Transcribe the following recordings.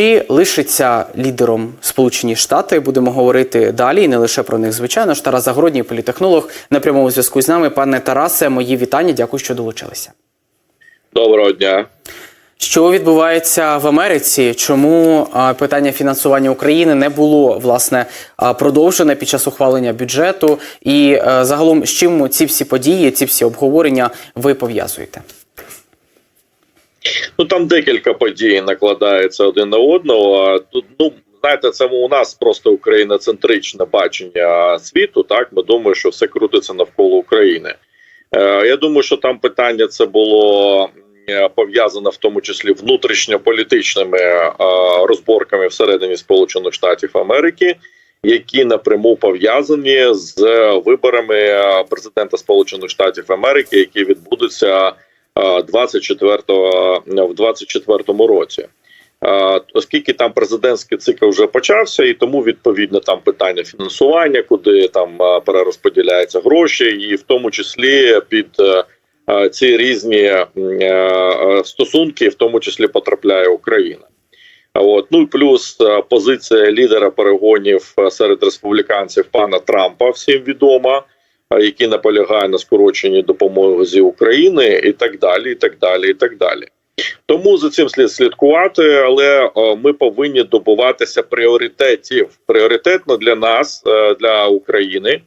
Чи лишиться лідером Сполучені Штати? Будемо говорити далі, і не лише про них. Звичайно ж, Тарас Загородній, політехнолог, на прямому зв'язку з нами. Пане Тарасе, мої вітання. Дякую, що долучилися. Доброго дня. Що відбувається в Америці? Чому питання фінансування України не було власне продовжене під час ухвалення бюджету? І загалом з чим ці всі події, ці всі обговорення ви пов'язуєте? Ну там декілька подій накладається один на одного. Тут ну знаєте, це у нас просто україноцентричне бачення світу. Так ми думаємо, що все крутиться навколо України. Е, я думаю, що там питання це було е, пов'язано в тому числі внутрішньополітичними е, розборками всередині Сполучених Штатів Америки. Які напряму пов'язані з виборами президента Сполучених Штатів Америки, які відбудуться 24 в 24 році. Е, Оскільки там президентський цикл вже почався, і тому відповідно там питання фінансування, куди там е, перерозподіляються гроші, і в тому числі під е, е, ці різні е, е, стосунки, в тому числі потрапляє Україна. От ну і плюс е, позиція лідера перегонів е, серед республіканців пана Трампа всім відома, е, який наполягає на скороченні допомоги України, і так далі, і так далі, і так далі. Тому за цим слід слідкувати, але ми повинні добуватися пріоритетів. Пріоритетно для нас, е, для України,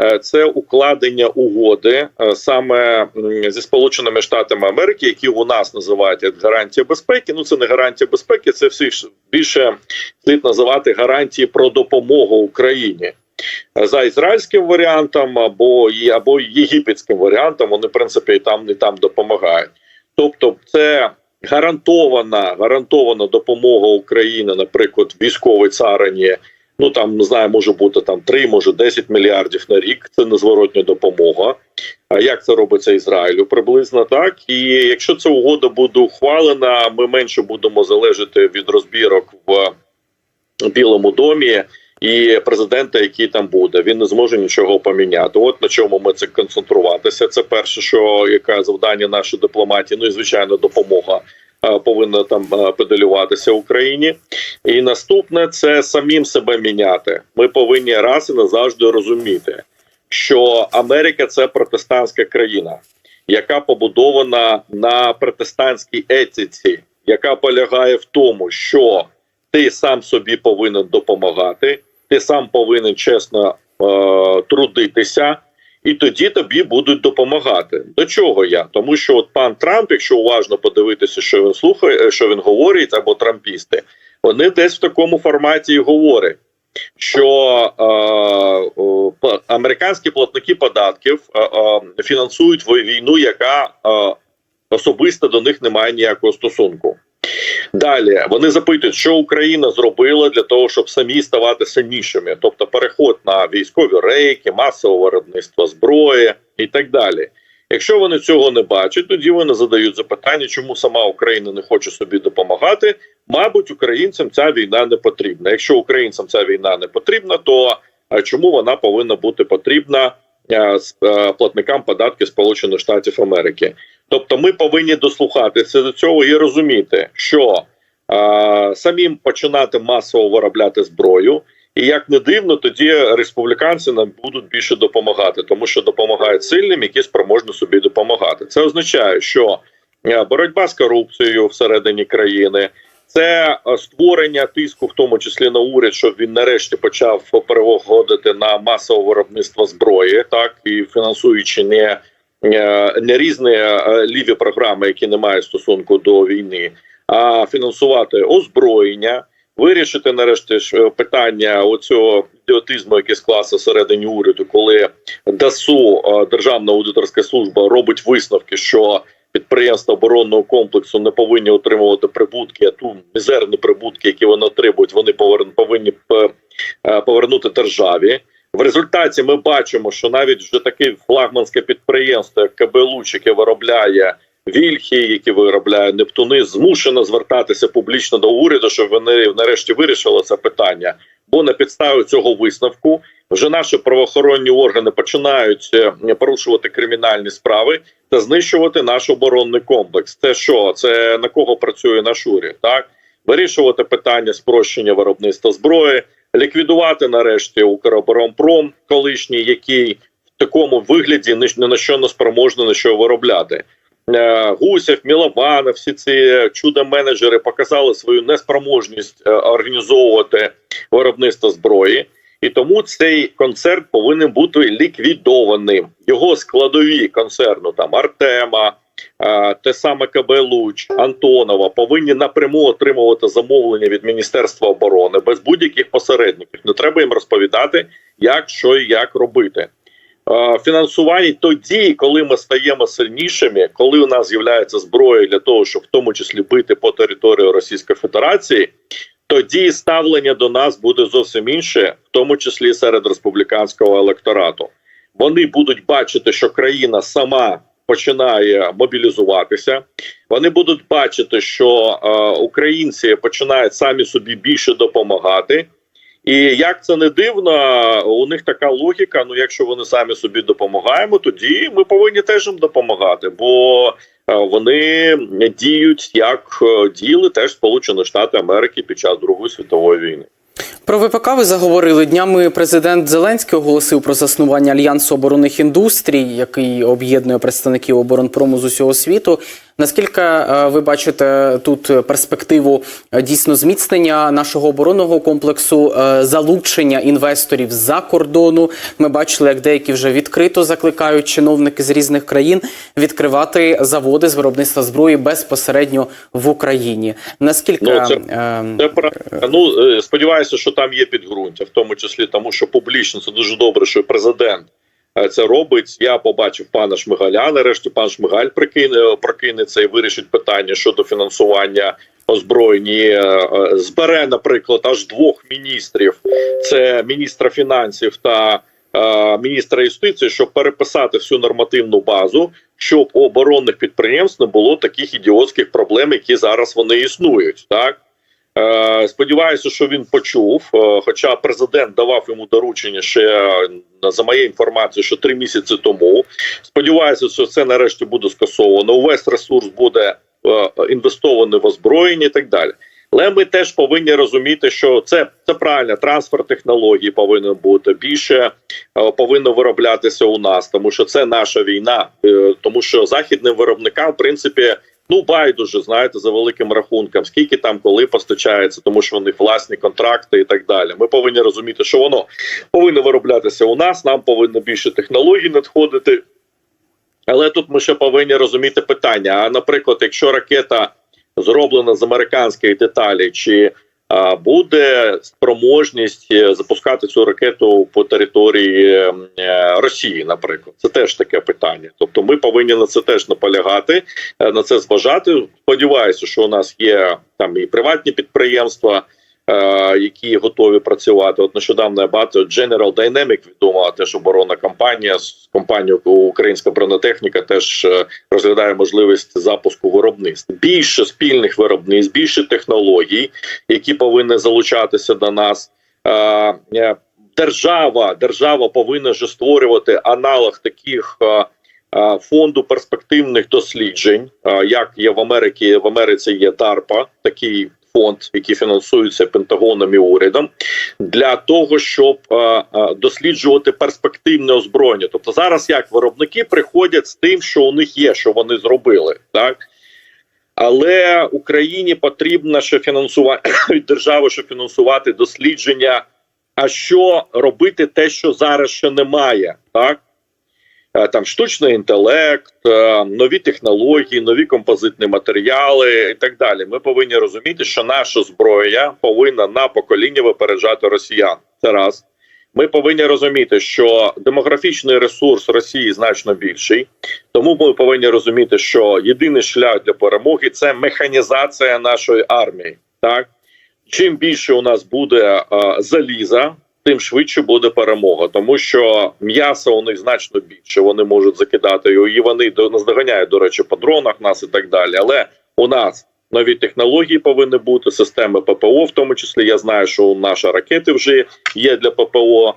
е, це укладення угоди е, саме зі Сполученими Штатами Америки, які у нас називають гарантія безпеки. Ну це не гарантія безпеки, це всі більше слід називати гарантії про допомогу Україні. За ізраїльським варіантом або або єгипетським варіантом вони в принципі і там і там допомагають. Тобто, це гарантована гарантована допомога України, наприклад, військовій царині. Ну там не знаю, може бути там 3, може 10 мільярдів на рік. Це незворотня допомога. А як це робиться Ізраїлю? Приблизно так. І якщо ця угода буде ухвалена, ми менше будемо залежати від розбірок в Білому домі. І президента, який там буде, він не зможе нічого поміняти. От на чому ми це концентруватися. Це перше, що яке завдання нашої дипломатії. Ну і звичайно, допомога е, повинна там е, педалюватися Україні. І наступне це самим себе міняти. Ми повинні раз і назавжди розуміти, що Америка це протестантська країна, яка побудована на протестантській етиці, яка полягає в тому, що ти сам собі повинен допомагати, ти сам повинен чесно е, трудитися, і тоді тобі будуть допомагати. До чого я? Тому що от пан Трамп, якщо уважно подивитися, що він слухає, е, що він говорить, або трампісти, вони десь в такому форматі і говорять. Що е, па- американські платники податків е, е, фінансують війну, яка е, особисто до них не має ніякого стосунку. Далі вони запитують, що Україна зробила для того, щоб самі ставати сильнішими, тобто переход на військові рейки, масове виробництво зброї і так далі. Якщо вони цього не бачать, тоді вони задають запитання, чому сама Україна не хоче собі допомагати. Мабуть, українцям ця війна не потрібна. Якщо українцям ця війна не потрібна, то чому вона повинна бути потрібна е, е, платникам податків Сполучених Штатів Америки? Тобто, ми повинні дослухатися до цього і розуміти, що е, самим починати масово виробляти зброю. І як не дивно, тоді республіканці нам будуть більше допомагати, тому що допомагають сильним, які спроможні собі допомагати. Це означає, що е, боротьба з корупцією всередині країни, це е, створення тиску, в тому числі на уряд, щоб він нарешті почав переходити на масове виробництво зброї, так і фінансуючи не, не різні е, ліві програми, які не мають стосунку до війни, а фінансувати озброєння. Вирішити нарешті ж е, питання оцього ідіотизму, який склався всередині уряду, коли ДАСУ, е, Державна аудиторська служба, робить висновки, що підприємства оборонного комплексу не повинні отримувати прибутки, а ту мізерні прибутки, які вони отримують, вони повинні е, е, повернути державі. В результаті ми бачимо, що навіть вже таке флагманське підприємство, як КБ «Луч», яке виробляє вільхи, які виробляє Нептуни, змушено звертатися публічно до уряду, щоб вони нарешті вирішили це питання. Бо на підставі цього висновку вже наші правоохоронні органи починають е, порушувати кримінальні справи та знищувати наш оборонний комплекс. Це що? Це на кого працює наш уряд? Так вирішувати питання спрощення виробництва зброї, ліквідувати нарешті Укроборонпром, колишній, який в такому вигляді ні на що не спроможний на що виробляти. Е, Гусєв, Мілованов, всі ці чудо-менеджери показали свою неспроможність е, організовувати виробництво зброї. І тому цей концерт повинен бути ліквідованим. Його складові концерну там Артема, те саме КБ Луч, Антонова повинні напряму отримувати замовлення від Міністерства оборони без будь-яких посередників. Не треба їм розповідати, як що і як робити. Фінансування тоді, коли ми стаємо сильнішими, коли у нас з'являється зброя для того, щоб в тому числі бити по території Російської Федерації, тоді ставлення до нас буде зовсім інше, в тому числі серед республіканського електорату. Вони будуть бачити, що країна сама починає мобілізуватися. Вони будуть бачити, що е, українці починають самі собі більше допомагати. І як це не дивно, у них така логіка: ну, якщо вони самі собі допомагаємо, тоді ми повинні теж їм допомагати, бо е, вони діють як е, діяли теж Сполучені Штати Америки під час Другої світової війни. Про ВПК ви заговорили днями. Президент Зеленський оголосив про заснування альянсу оборонних індустрій, який об'єднує представників оборонпрому з усього світу. Наскільки е, ви бачите тут перспективу е, дійсно зміцнення нашого оборонного комплексу, е, залучення інвесторів з-за кордону? Ми бачили, як деякі вже відкрито закликають чиновники з різних країн відкривати заводи з виробництва зброї безпосередньо в Україні. Наскільки Ну, це- е, Це. Ну сподіваюся, що там є підґрунтя, в тому числі тому, що публічно це дуже добре, що президент це робить. Я побачив пана Шмигаля. Нарешті пан Шмигаль прикине прокинеться і вирішить питання щодо фінансування озброєнні. Е, е, Збере, наприклад, аж двох міністрів: це міністра фінансів та е, міністра юстиції, щоб переписати всю нормативну базу, щоб у оборонних підприємств не було таких ідіотських проблем, які зараз вони існують, так. Е, Сподіваюся, що він почув. е, Хоча президент давав йому доручення ще за моєю інформацією, що три місяці тому. Сподіваюся, що це нарешті буде скасовано. Увесь ресурс буде е, інвестований в озброєння і так далі. Але ми теж повинні розуміти, що це, це правильно. Трансфер технологій повинен бути більше повинно вироблятися у нас, тому що це наша війна, тому що західним виробникам, в принципі. Ну, байдуже, знаєте, за великим рахунком, скільки там коли постачається, тому що вони власні контракти і так далі. Ми повинні розуміти, що воно повинно вироблятися у нас. Нам повинно більше технологій надходити. Але тут ми ще повинні розуміти питання: а наприклад, якщо ракета зроблена з американських деталей, чи буде спроможність е, запускати цю ракету по території е, Росії, наприклад, це теж таке питання. Тобто, ми повинні на це теж наполягати, е, на це зважати. Сподіваюся, що у нас є там і приватні підприємства. Е, Які готові працювати, от нещодавно я бачив General Dynamic, відома теж оборонна компанія з компанією Українська бронетехніка теж е, розглядає можливість запуску виробництв. Більше спільних виробництв, більше технологій, які повинні залучатися до нас. Е, Держава держава повинна вже створювати аналог таких фонду перспективних досліджень, як є в Америці. В Америці є DARPA, такий фонд, який фінансується Пентагоном і урядом, для того, щоб е, е, досліджувати перспективне озброєння. Тобто зараз як виробники приходять з тим, що у них є, що вони зробили, так. Але Україні потрібно ще фінансувати від держави, щоб фінансувати дослідження. А що робити те, що зараз ще немає, так там штучний інтелект, е, нові технології, нові композитні матеріали і так далі. Ми повинні розуміти, що наша зброя повинна на покоління випереджати росіян. Це раз. Ми повинні розуміти, що демографічний ресурс Росії значно більший, тому ми повинні розуміти, що єдиний шлях для перемоги це механізація нашої армії. Так чим більше у нас буде е, заліза, тим швидше буде перемога, тому що м'яса у них значно більше. Вони можуть закидати його, і вони до наздоганяють, до речі, по дронах нас і так далі. Але у нас нові технології повинні бути системи ППО, в тому числі я знаю, що у наші ракети вже є для ППО.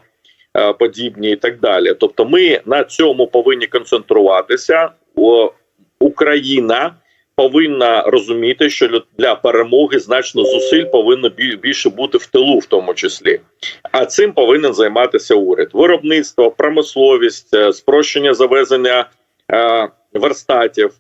е, Подібні і так далі. Тобто, ми на цьому повинні концентруватися. Україна повинна розуміти, що для- перемоги значно зусиль повинно більше бути в тилу, в тому числі. А цим повинен займатися уряд: виробництво, промисловість, е, спрощення завезення е, верстатів.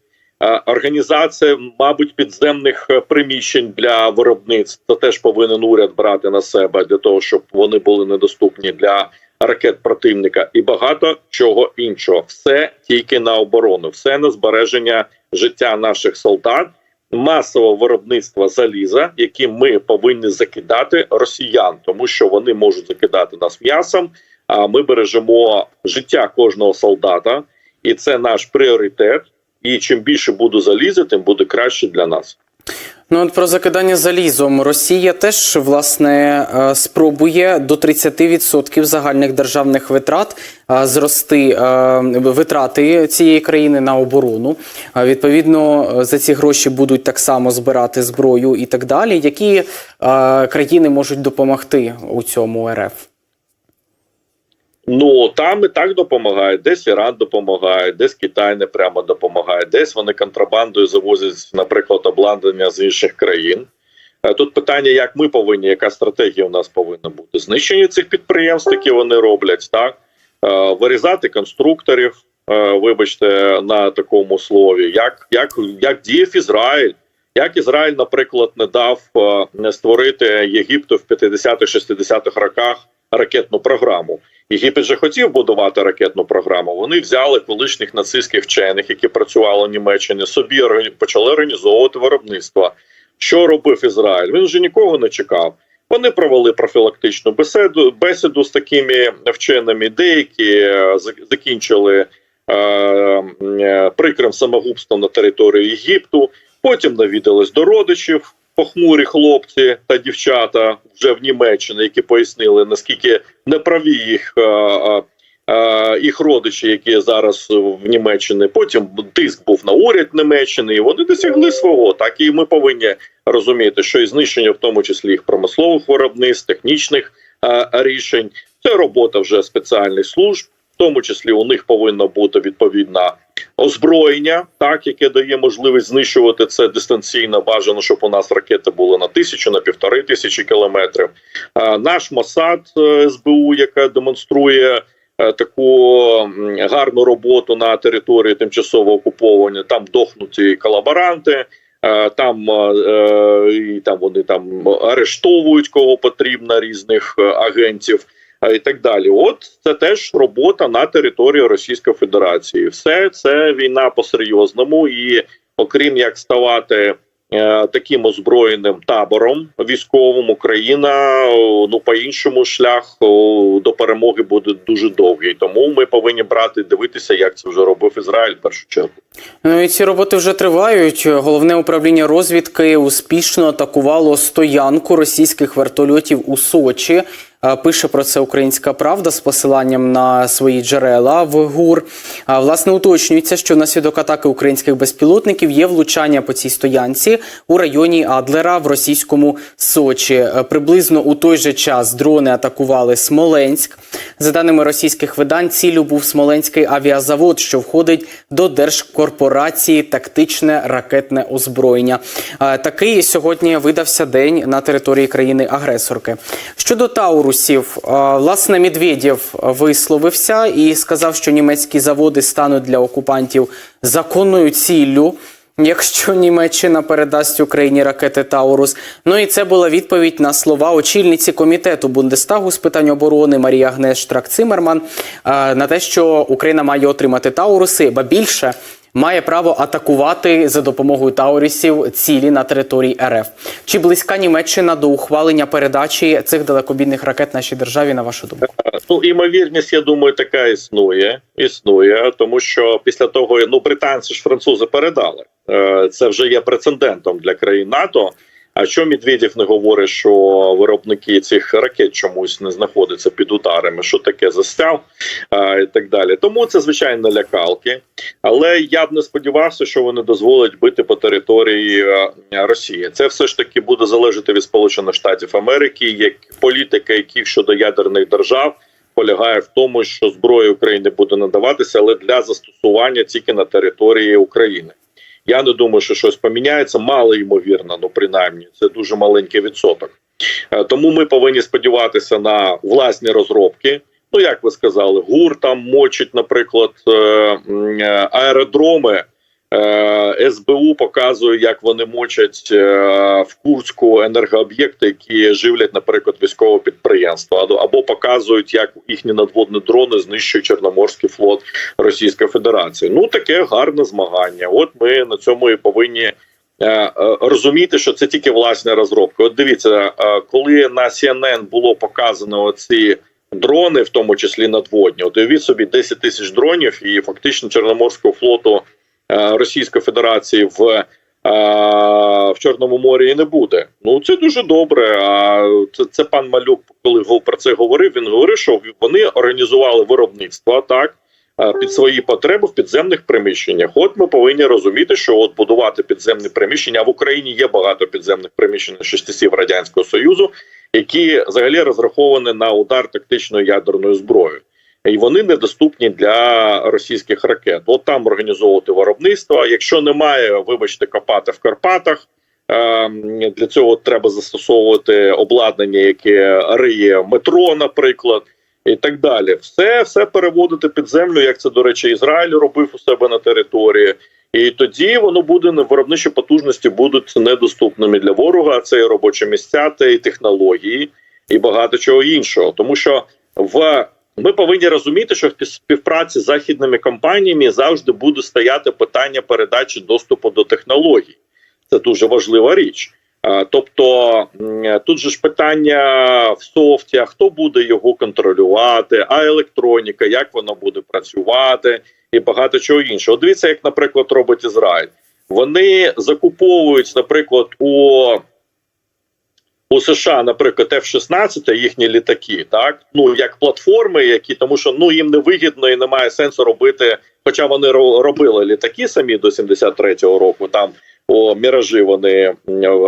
е, Організація, мабуть, підземних е, приміщень для виробництв це теж повинен уряд брати на себе для того, щоб вони були недоступні для ракет противника, і багато чого іншого. Все тільки на оборону, все на збереження життя наших солдат, масового виробництва заліза, які ми повинні закидати росіян, тому що вони можуть закидати нас м'ясом. А ми бережемо життя кожного солдата, і це наш пріоритет. І чим більше буде заліза, тим буде краще для нас. Ну от про закидання залізом Росія теж власне е, спробує до 30% загальних державних витрат е, зрости е, витрати цієї країни на оборону. Відповідно, за ці гроші будуть так само збирати зброю і так далі. Які країни можуть допомогти у цьому РФ? Ну там і так допомагають. Десь Іран допомагає, десь Китай не прямо допомагає, десь вони контрабандою завозять, наприклад, обладнання з інших країн. Е, Тут питання, як ми повинні, яка стратегія у нас повинна бути? Знищення цих підприємств, які вони роблять, так Е, вирізати конструкторів, е, вибачте, на такому слові, як, як, як діяв Ізраїль. Як Ізраїль, наприклад, не дав створити Єгипту в 50-60-х роках ракетну програму. Єгипет же хотів будувати ракетну програму. Вони взяли колишніх нацистських вчених, які працювали в Німеччині, собі почали організовувати виробництво. Що робив Ізраїль? Він вже нікого не чекав. Вони провели профілактичну бесіду, бесіду з такими вченими. Деякі е, закінчили е, е, прикрим самогубством на території Єгипту. Потім навідались до родичів, похмурі хлопці та дівчата вже в Німеччині, які пояснили наскільки неправі їх. е, е, е, Їх родичі, які зараз в Німеччині, потім тиск був на уряд Німеччини, і вони досягли свого. Так і ми повинні розуміти, що і знищення, в тому числі їх промислових виробництв, технічних рішень, це робота вже спеціальних служб. В тому числі у них повинно бути відповідна озброєння, так яке дає можливість знищувати це дистанційно. Бажано, щоб у нас ракети були на тисячу, на півтори тисячі кілометрів. Наш Мосад е, СБУ, яка демонструє. е, Таку гарну роботу на території тимчасово окуповані, там дохнуті колаборанти, е, там, і там вони там арештовують кого потрібно, різних агентів і так далі. От це теж робота на території Російської Федерації. Все це війна по-серйозному, і окрім як ставати. е, Таким озброєним табором військовим Україна ну по іншому шлях до перемоги буде дуже довгий. Тому ми повинні брати дивитися, як це вже робив Ізраїль першу чергу. Ну і ці роботи вже тривають. Головне управління розвідки успішно атакувало стоянку російських вертольотів у Сочі. Е, Пише про це Українська Правда з посиланням на свої джерела в ГУР. А власне уточнюється, що внаслідок атаки українських безпілотників є влучання по цій стоянці у районі Адлера в російському Сочі. Е, Приблизно у той же час дрони атакували Смоленськ. За даними російських видань, цілю був Смоленський авіазавод, що входить до держкорпорації тактичне ракетне озброєння. Е, Такий сьогодні видався день на території країни-агресорки. Щодо Таурусів, е, власне, Медведєв висловився і сказав, що німецькі заводи стануть для окупантів законною ціллю. Якщо Німеччина передасть Україні ракети Таурус, ну і це була відповідь на слова очільниці комітету Бундестагу з питань оборони Марії Агнес Штрак Цимерман на те, що Україна має отримати Тауруси, ба більше має право атакувати за допомогою таурісів цілі на території РФ. Чи близька Німеччина до ухвалення передачі цих далекобійних ракет нашій державі, на вашу думку? Ну, імовірність, я думаю, така існує. Існує, тому що після того, ну британці ж французи передали. Е, Це вже є прецедентом для країн НАТО. А що Медведєв не говорить, що виробники цих ракет чомусь не знаходяться під ударами? Що таке застяв і так далі? Тому це звичайно лякалки. Але я б не сподівався, що вони дозволять бити по території е, Росії. Це все ж таки буде залежати від Сполучених Штатів Америки, як політика, яких щодо ядерних держав полягає в тому, що зброя України буде надаватися, але для застосування тільки на території України. Я не думаю, що щось поміняється. Мало ймовірно, ну принаймні, це дуже маленький відсоток. Е, Тому ми повинні сподіватися на власні розробки. Ну, як ви сказали, ГУР там мочить, наприклад, е, е, аеродроми. Е, СБУ показує, як вони мочать е, в Курську енергооб'єкти, які живлять, наприклад, військове підприємство, або- показують, як їхні надводні дрони знищують Чорноморський флот Російської Федерації. Ну таке гарне змагання. От ми на цьому і повинні. е, е, Розуміти, що це тільки власні розробки. От дивіться, е, коли на CNN було показано оці дрони, в тому числі надводні, от уявіть собі 10 тисяч дронів, і фактично Чорноморського флоту Російської Федерації в, е, в Чорному морі і не буде. Ну це дуже добре. А це, це пан Малюк, коли про це говорив, він говорив, що вони організували виробництво так. е, Під свої потреби в підземних приміщеннях. От ми повинні розуміти, що от будувати підземні приміщення а в Україні є багато підземних приміщень з часів радянського союзу, які взагалі розраховані на удар тактичною ядерною зброєю і вони недоступні для російських ракет. От там організовувати виробництво. Якщо немає, вибачте, копати в Карпатах. ем, Для цього треба застосовувати обладнання, яке риє метро, наприклад, і так далі. Все, все переводити під землю, як це до речі, Ізраїль робив у себе на території. І тоді воно буде виробничі потужності будуть недоступними для ворога. Це і робочі місця, це і технології, і багато чого іншого. Тому що в ми повинні розуміти, що в співпраці з західними компаніями завжди буде стояти питання передачі доступу до технологій. Це дуже важлива річ. Тобто тут же ж питання в софті, а хто буде його контролювати, а електроніка, як вона буде працювати, і багато чого іншого. Дивіться, як, наприклад, робить Ізраїль. Вони закуповують, наприклад, у у США, наприклад, F-16, їхні літаки, так ну як платформи, які тому, що ну їм не вигідно і немає сенсу робити. Хоча вони ро- робили літаки самі до 73-го року. Там о міражі вони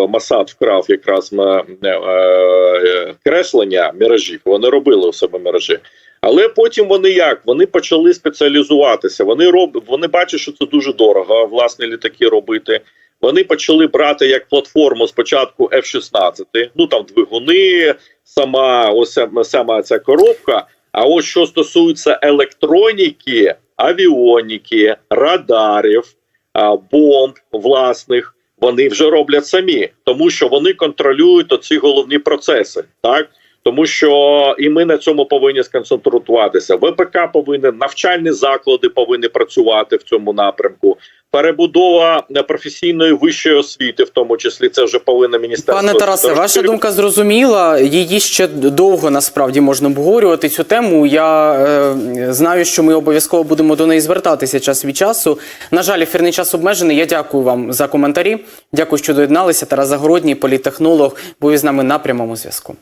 Масад вкрав якраз м, е, е, креслення міражів. Вони робили у себе міражі. Але потім вони як? Вони почали спеціалізуватися. Вони роб... вони бачать, що це дуже дорого власні літаки робити. Вони почали брати як платформу спочатку F-16, ну там двигуни, сама ось сама ця коробка. А ось що стосується електроніки, авіоніки, радарів, бомб власних, вони вже роблять самі, тому що вони контролюють оці головні процеси, так. Тому що і ми на цьому повинні сконцентруватися. ВПК повинен, навчальні заклади повинні працювати в цьому напрямку. Перебудова е, професійної вищої освіти, в тому числі, це вже повинна міністерство. Пане Тарасе, ваша думка зрозуміла. Її ще довго насправді можна обговорювати цю тему. Я е, знаю, що ми обов'язково будемо до неї звертатися час від часу. На жаль, ефірний час обмежений. Я дякую вам за коментарі. Дякую, що доєдналися. Тарас Загородній, політехнолог, був із нами на прямому зв'язку.